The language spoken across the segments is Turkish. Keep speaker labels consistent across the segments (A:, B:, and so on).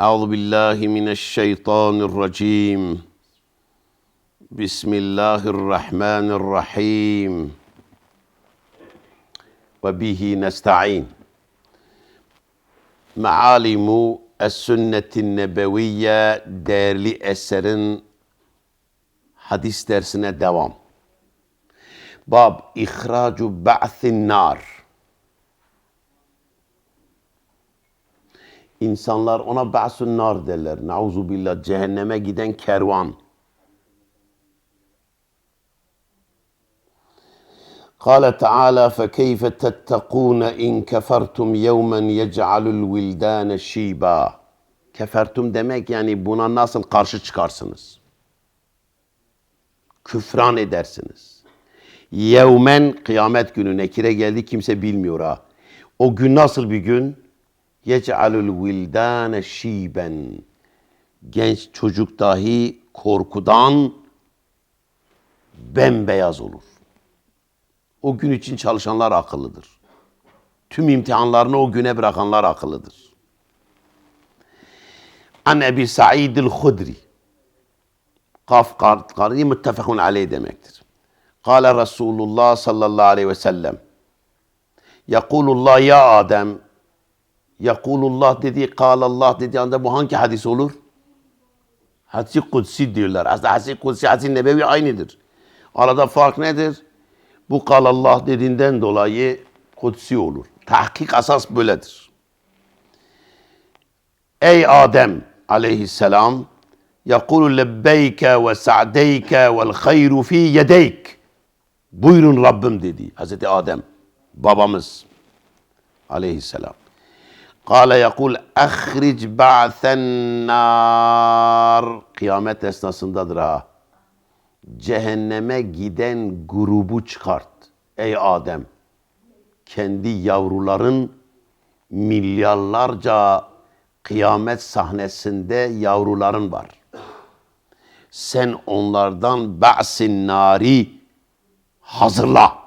A: أعوذ بالله من الشيطان الرجيم بسم الله الرحمن الرحيم وبه نستعين معالم السنة النبوية değerli eserin hadis dersine devam. Bab İhracu ba'thin nar. İnsanlar ona ba'sun nar derler. Nauzu billah cehenneme giden kervan. قال تعالى فكيف تتقون إن كفرتم يوما يجعل الولدان شيبا Kefertum demek yani buna nasıl karşı çıkarsınız? Küfran edersiniz. Yevmen kıyamet günü nekire geldi kimse bilmiyor ha. O gün nasıl bir gün? Yec'alul vildane şiben. Genç çocuk dahi korkudan bembeyaz olur. O gün için çalışanlar akıllıdır. Tüm imtihanlarını o güne bırakanlar akıllıdır. An Ebi Sa'id el-Hudri. Kaf karni muttefakun aleyh demektir. Kale Resulullah sallallahu aleyhi ve sellem. Yakulullah ya Adem. Yakulullah dediği, kalallah dediği anda bu hangi hadis olur? Hadis-i Kudsi diyorlar. Aslında hadis-i Kudsi, hadis-i Nebevi aynıdır. Arada fark nedir? Bu kalallah dediğinden dolayı kutsi olur. Tahkik asas böyledir. Ey Adem aleyhisselam yakulu lebbeyke ve sa'deyke vel hayru fi yedeyk. Buyurun Rabbim dedi. Hazreti Adem babamız aleyhisselam. Kale yakul ahric ba'then nar. Kıyamet esnasındadır ha cehenneme giden grubu çıkart. Ey Adem, kendi yavruların milyarlarca kıyamet sahnesinde yavruların var. Sen onlardan ba'sin nari hazırla.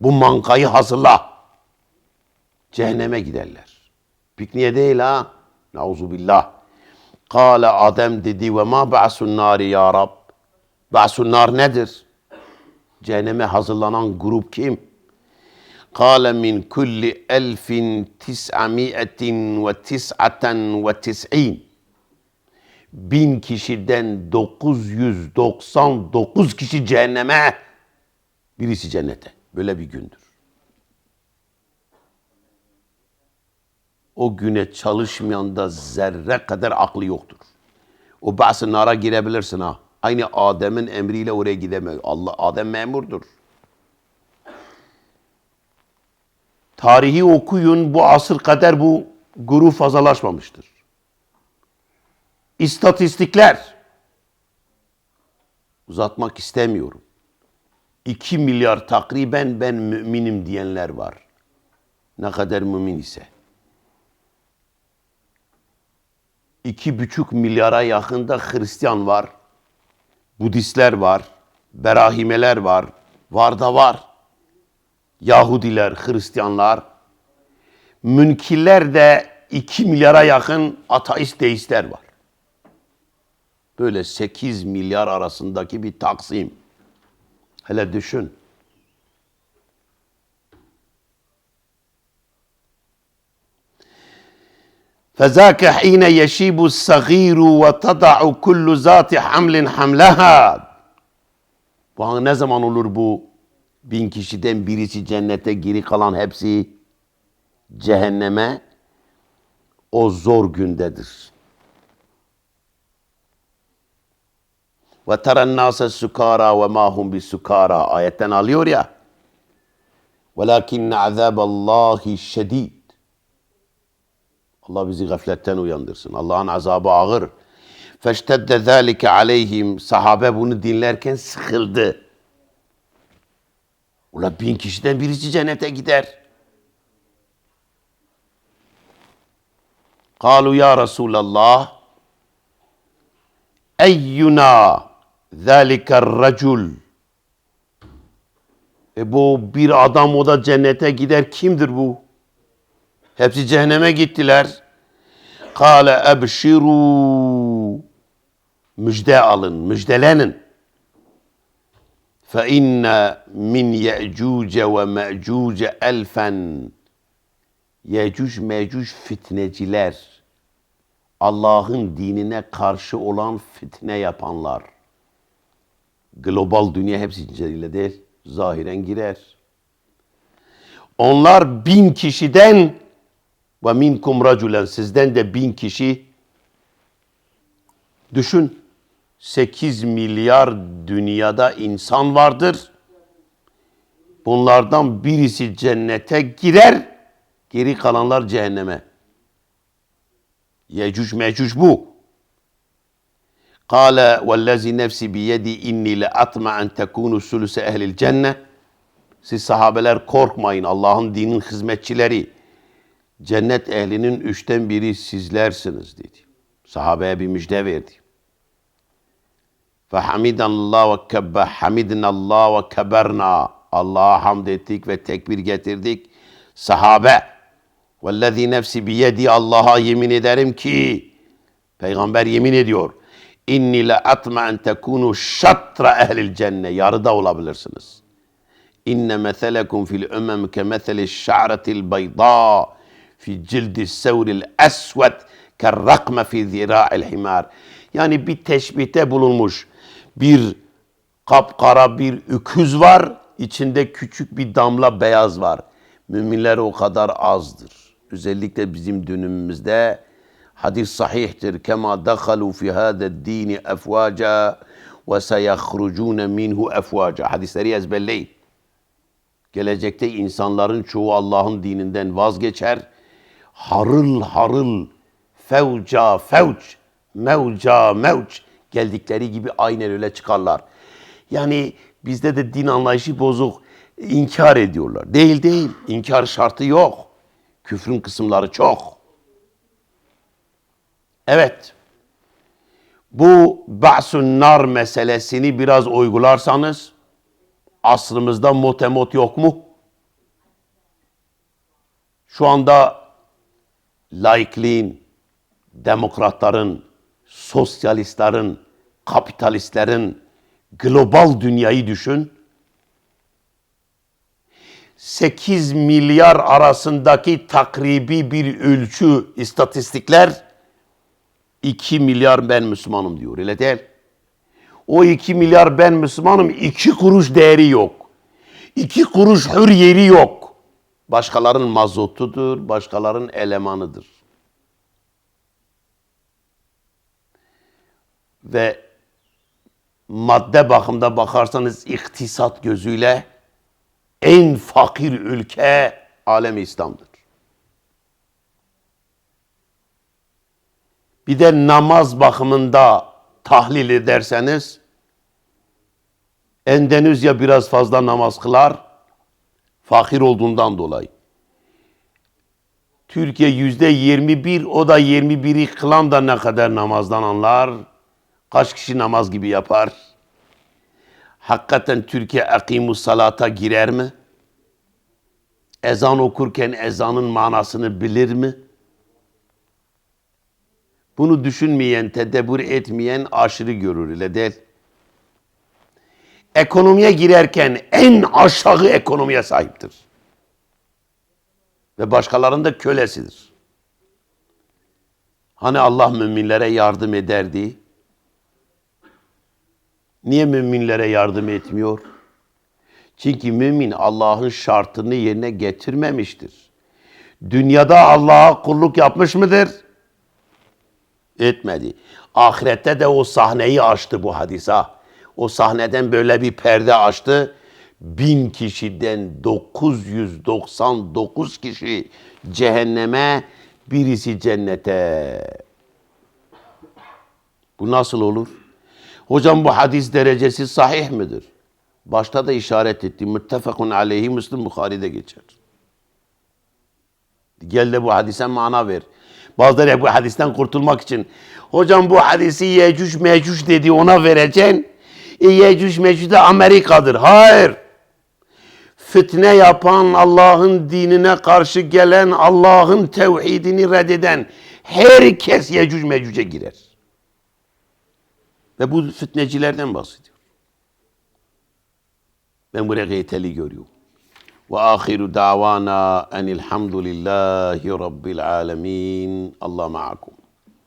A: Bu mankayı hazırla. Cehenneme giderler. Pikniğe değil ha. Nauzu billah. Kale Adem dedi ve ma ba'sun nari ya Rab. Ba'sun nedir? Cehenneme hazırlanan grup kim? Kale min kulli elfin tis'amiyetin ve tis'aten ve tis'in. Bin kişiden 999 kişi cehenneme, birisi cennete. Böyle bir gündür. O güne çalışmayan da zerre kadar aklı yoktur. O ba'sı nara girebilirsin ha. Aynı Adem'in emriyle oraya gidemiyor. Allah Adem memurdur. Tarihi okuyun bu asır kadar bu grup fazlalaşmamıştır. İstatistikler uzatmak istemiyorum. 2 milyar takriben ben müminim diyenler var. Ne kadar mümin ise. İki buçuk milyara yakında Hristiyan var. Budistler var, Berahimeler var, var da var. Yahudiler, Hristiyanlar, münkiller de 2 milyara yakın ateist deistler var. Böyle 8 milyar arasındaki bir taksim. Hele düşün. فذاك حين يشيب الصغير وتضع كل ذات حمل حملها Bu ne zaman olur bu? Bin kişiden birisi cennete geri kalan hepsi cehenneme o zor gündedir. Ve teren nase sukara ve ma hum bi sukara ayetten alıyor ya. Velakinne azaballahi şedid. Allah bizi gafletten uyandırsın. Allah'ın azabı ağır. Feştedde zâlike aleyhim. Sahabe bunu dinlerken sıkıldı. Ula bin kişiden birisi cennete gider. Kalu ya Resulallah eyyuna zâliker racul e bu bir adam o da cennete gider kimdir bu? Hepsi cehenneme gittiler. Kale ebşiru müjde alın, müjdelenin. Fe inne min ye'cuce ve me'cuce elfen Yecüc mecüc fitneciler Allah'ın dinine karşı olan fitne yapanlar. Global dünya hepsi içeriyle değil, zahiren girer. Onlar bin kişiden ve minkum raculen sizden de bin kişi düşün 8 milyar dünyada insan vardır. Bunlardan birisi cennete girer, geri kalanlar cehenneme. Yecüc mecüc bu. Kale vellezi nefsi biyedi inni le atma en tekunu sülüse ehlil cennet. Siz sahabeler korkmayın Allah'ın dinin hizmetçileri. Cennet ehlinin üçten biri sizlersiniz dedi. Sahabeye bir müjde verdi. Fehamidallah ve kebbe hamidnallah ve keberna. Allah'a hamd ettik ve tekbir getirdik. Sahabe vellezî nefsi biyedi Allah'a yemin ederim ki Peygamber yemin ediyor. İnni le atma en tekunu şatra ehlil cenne. Yarıda olabilirsiniz. İnne meselekum fil ümmem ke meseli şa'retil bayda fi cildi sevril esved kerrakme fi zira'il himar. Yani bir teşbihte bulunmuş bir kapkara bir öküz var, içinde küçük bir damla beyaz var. Müminler o kadar azdır. Özellikle bizim dönümümüzde hadis sahihtir. Kema dakhalu fi hada dini efvaca ve seyahrucun minhu efvaca. Hadisleri ezberleyin. Gelecekte insanların çoğu Allah'ın dininden vazgeçer. Harıl harıl, fevca fevç, mevca mevç geldikleri gibi aynen öyle çıkarlar. Yani bizde de din anlayışı bozuk. İnkar ediyorlar. Değil değil. İnkar şartı yok. Küfrün kısımları çok. Evet. Bu ba'sun nar meselesini biraz uygularsanız asrımızda motemot yok mu? Şu anda laikliğin, demokratların, sosyalistlerin, kapitalistlerin global dünyayı düşün. 8 milyar arasındaki takribi bir ölçü istatistikler 2 milyar ben Müslümanım diyor. Öyle değil. O 2 milyar ben Müslümanım 2 kuruş değeri yok. 2 kuruş hür yeri yok. Başkalarının mazotudur, başkalarının elemanıdır. Ve madde bakımda bakarsanız iktisat gözüyle en fakir ülke alem İslam'dır. Bir de namaz bakımında tahlil ederseniz Endonezya biraz fazla namaz kılar fakir olduğundan dolayı. Türkiye yüzde 21 o da 21'i kılan da ne kadar namazdan anlar. Kaç kişi namaz gibi yapar? Hakikaten Türkiye akimus salata girer mi? Ezan okurken ezanın manasını bilir mi? Bunu düşünmeyen, tedebbür etmeyen aşırı görür ile değil. Ekonomiye girerken en aşağı ekonomiye sahiptir. Ve başkalarının da kölesidir. Hani Allah müminlere yardım ederdi? Niye müminlere yardım etmiyor? Çünkü mümin Allah'ın şartını yerine getirmemiştir. Dünyada Allah'a kulluk yapmış mıdır? Etmedi. Ahirette de o sahneyi açtı bu hadisa. O sahneden böyle bir perde açtı. Bin kişiden 999 kişi cehenneme, birisi cennete. Bu nasıl olur? Hocam bu hadis derecesi sahih midir? Başta da işaret etti. Müttefakun aleyhi Müslüm Bukhari'de geçer. Gel de bu hadise mana ver. Bazıları bu hadisten kurtulmak için hocam bu hadisi Yecüc Mecüc dedi ona vereceksin. Yecüc Mecüc Amerika'dır. Hayır. Fitne yapan, Allah'ın dinine karşı gelen, Allah'ın tevhidini reddeden Herkes Yecüc Mecüc'e girer. Ve bu fitnecilerden bahsediyor. Ben buraya gayeteli görüyorum. Ve ahiru davana enilhamdülillahi rabbil alemin. Allah ma'akum.